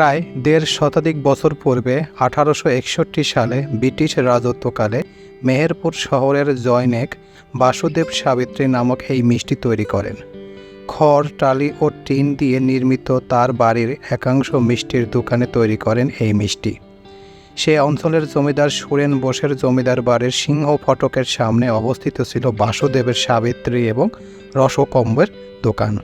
প্রায় দেড় শতাধিক বছর পূর্বে আঠারোশো একষট্টি সালে ব্রিটিশ রাজত্বকালে মেহেরপুর শহরের জয়নেক বাসুদেব সাবিত্রী নামক এই মিষ্টি তৈরি করেন। খড়, টালি ও টিন দিয়ে নির্মিত তার বাড়ির একাংশ মিষ্টির দোকানে তৈরি করেন এই মিষ্টি। সে অঞ্চলের জমিদার সুরেন বোসের জমিদার বাড়ির সিংহ ফটকের সামনে অবস্থিত ছিল বাসুদেবের সাবিত্রী এবং রসকম্বের দোকান।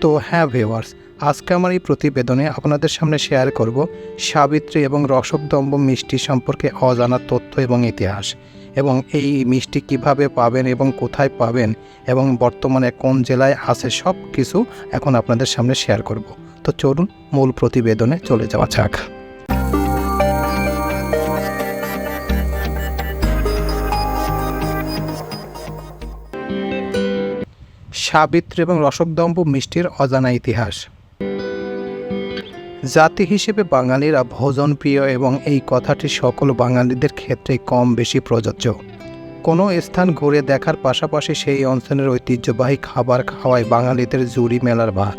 তো হ্যাঁ ভিওয়ার্স আজকে আমার এই প্রতিবেদনে আপনাদের সামনে শেয়ার করব সাবিত্রী এবং রসকদম্ব মিষ্টি সম্পর্কে অজানা তথ্য এবং ইতিহাস এবং এই মিষ্টি কীভাবে পাবেন এবং কোথায় পাবেন এবং বর্তমানে কোন জেলায় আছে সব কিছু এখন আপনাদের সামনে শেয়ার করব। তো চলুন মূল প্রতিবেদনে চলে যাওয়া যাক। সাবিত্রী এবং রসকদম্ব মিষ্টির অজানা ইতিহাস। জাতি হিসেবে বাঙালিরা ভোজন প্রিয় এবং এই কথাটি সকল বাঙালিদের ক্ষেত্রে কম বেশি প্রযোজ্য। কোনো স্থান ঘুরে দেখার পাশাপাশি সেই অঞ্চলের ঐতিহ্যবাহী খাবার খাওয়ায় বাঙালিদের জুড়ি মেলার ভার।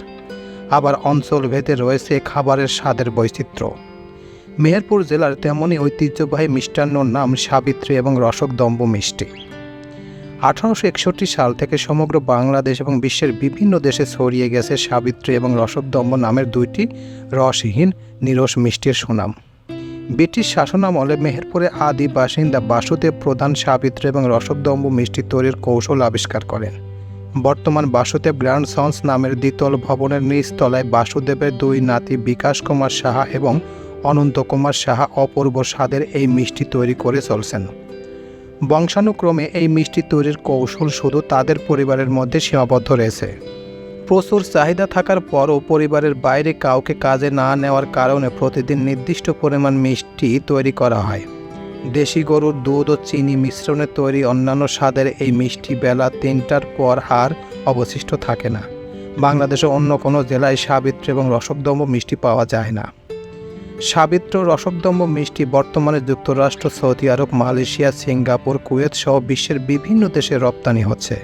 আবার অঞ্চলভেদে রয়েছে খাবারের স্বাদের বৈচিত্র্য। মেহেরপুর জেলার তেমনই ঐতিহ্যবাহী মিষ্টান্নর নাম সাবিত্রী এবং রসকদম্ব মিষ্টি। আঠারোশো একষট্টি সাল থেকে সমগ্র বাংলাদেশ এবং বিশ্বের বিভিন্ন দেশে ছড়িয়ে গেছে সাবিত্রী এবং রসকদম্ব নামের দুইটি রসহীন, নিরস মিষ্টির সুনাম। ব্রিটিশ শাসনামলে মেহেরপুরে আদি বাসিন্দা বাসুদেব প্রধান সাবিত্রী এবং রসকদম্ব মিষ্টি তৈরির কৌশল আবিষ্কার করেন। বর্তমান বাসুদেব গ্র্যান্ড সন্স নামের দ্বিতল ভবনের নিচতলায় বাসুদেবের দুই নাতি বিকাশ কুমার সাহা এবং অনন্ত কুমার সাহা অপূর্ব স্বাদের এই মিষ্টি তৈরি করে চলছেন। বংশানুক্রমে এই মিষ্টি তৈরির কৌশল শুধু তাদের পরিবারের মধ্যে সীমাবদ্ধ রয়েছে। প্রচুর চাহিদা থাকার পরও পরিবারের বাইরে কাউকে কাজে না নেওয়ার কারণে প্রতিদিন নির্দিষ্ট পরিমাণ মিষ্টি তৈরি করা হয়। দেশি গরুর দুধ ও চিনি মিশ্রণে তৈরি অন্যান্য স্বাদের এই মিষ্টি বেলা তিনটার পর আর অবশিষ্ট থাকে না। বাংলাদেশে অন্য কোনো জেলায় সাবিত্রী এবং রসকদম্ব মিষ্টি পাওয়া যায় না। সাবিত্র রসকদম্ব মিষ্টি বর্তমানে যুক্তরাষ্ট্র, Saudi Arab, Malaysia, Singapore, Kuwait সহ বিশ্বের বিভিন্ন দেশে রপ্তানি হচ্ছে।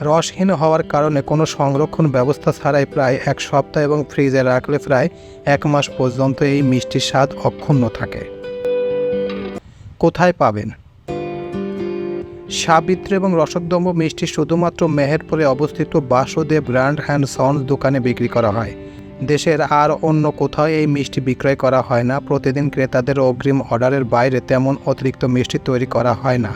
রসহীন হওয়ার কারণে কোনো সংরক্ষণ ব্যবস্থা ছাড়াই প্রায় এক সপ্তাহ এবং ফ্রিজে রাখলে প্রায় এক মাস পর্যন্ত এই মিষ্টির স্বাদ অক্ষুণ্ণ থাকে। কোথায় পাবেন? সাবিত্রী এবং রসকদম্ব মিষ্টি শুধুমাত্র মেহেরপুরে অবস্থিত বাসুদেব ব্র্যান্ড অ্যান্ড সন্স দোকানে বিক্রি করা হয়। দেশের আর অন্য কোথাও এই মিষ্টি বিক্রয় করা হয় না। প্রতিদিন ক্রেতাদের অগ্রিম অর্ডারের বাইরে তেমন অতিরিক্ত মিষ্টি তৈরি করা হয় না।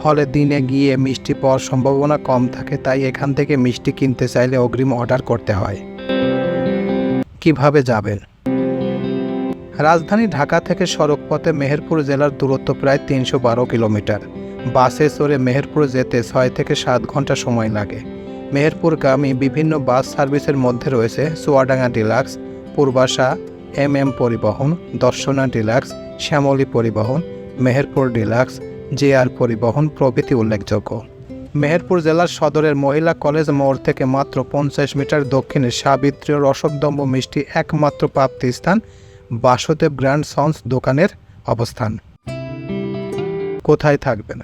ফলে দিনে গিয়ে মিষ্টি পাওয়ার সম্ভাবনা কম থাকে, তাই এখান থেকে মিষ্টি কিনতে চাইলে অগ্রিম অর্ডার করতে হয়। কীভাবে যাবেন? রাজধানী ঢাকা থেকে সড়কপথে মেহেরপুর জেলার দূরত্ব প্রায় তিনশো বারো কিলোমিটার। বাসে চড়ে মেহেরপুর যেতে ছয় থেকে সাত ঘণ্টা সময় লাগে। মেহেরপুরগামী বিভিন্ন বাস সার্ভিসের মধ্যে রয়েছে Chuadanga deluxe, Purbasha M M পরিবহন, দর্শনা ডিলাক্স, শ্যামলী পরিবহন, মেহেরপুর ডিলাক্স, জে আর পরিবহন প্রভৃতি উল্লেখযোগ্য। মেহেরপুর জেলার সদরের মহিলা কলেজ মোড় থেকে মাত্র পঞ্চাশ মিটার দক্ষিণে সাবিত্রী ও রসকদম্ব মিষ্টি একমাত্র প্রাপ্তি স্থান বাসুদেব গ্র্যান্ড সন্স দোকানের অবস্থান। কোথায় থাকবেন?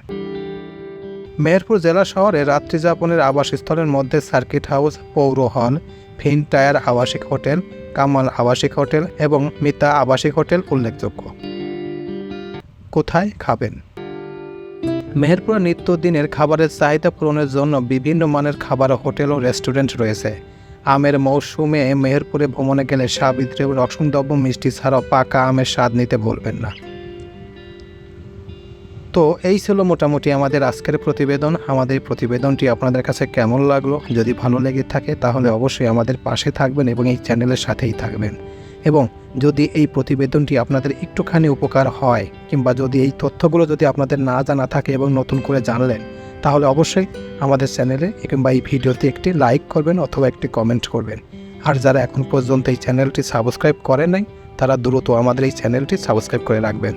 মেহেরপুর জেলা শহরে রাত্রিযাপনের আবাসস্থলের মধ্যে সার্কিট হাউস পৌর হল ফিন টায়ার আবাসিক হোটেল, কামাল আবাসিক হোটেল এবং মিতা আবাসিক হোটেল উল্লেখযোগ্য। কোথায় খাবেন? মেহেরপুরে নিত্যদিনের খাবারের চাহিদা পূরণের জন্য বিভিন্ন মানের খাবার হোটেল ও রেস্টুরেন্ট রয়েছে। আমের মৌসুমে মেহেরপুরে ভ্রমণে গেলে সাবিত্রী রসমদ্রব্য মিষ্টি ছাড়াও পাকা আমের স্বাদ নিতে ভুলবেন না। তো এই ছিল মোটামুটি আমাদের আজকের প্রতিবেদন। আমাদের প্রতিবেদনটি আপনাদের কাছে কেমন লাগল? যদি ভালো লেগে থাকে, তাহলে অবশ্যই আমাদের পাশে থাকবেন এবং এই চ্যানেলের সাথেই থাকবেন। এবং যদি এই প্রতিবেদনটি আপনাদের একটুখানি উপকার হয়, কিংবা যদি এই তথ্যগুলো যদি আপনাদের না জানা থাকে এবং নতুন করে জানলেন, তাহলে অবশ্যই আমাদের চ্যানেলে কিংবা এই ভিডিওতে একটি লাইক করবেন অথবা একটি কমেন্ট করবেন। আর যারা এখন পর্যন্ত এই চ্যানেলটি সাবস্ক্রাইব করেন নাই, তারা দ্রুত আমাদের এই চ্যানেলটি সাবস্ক্রাইব করে রাখবেন।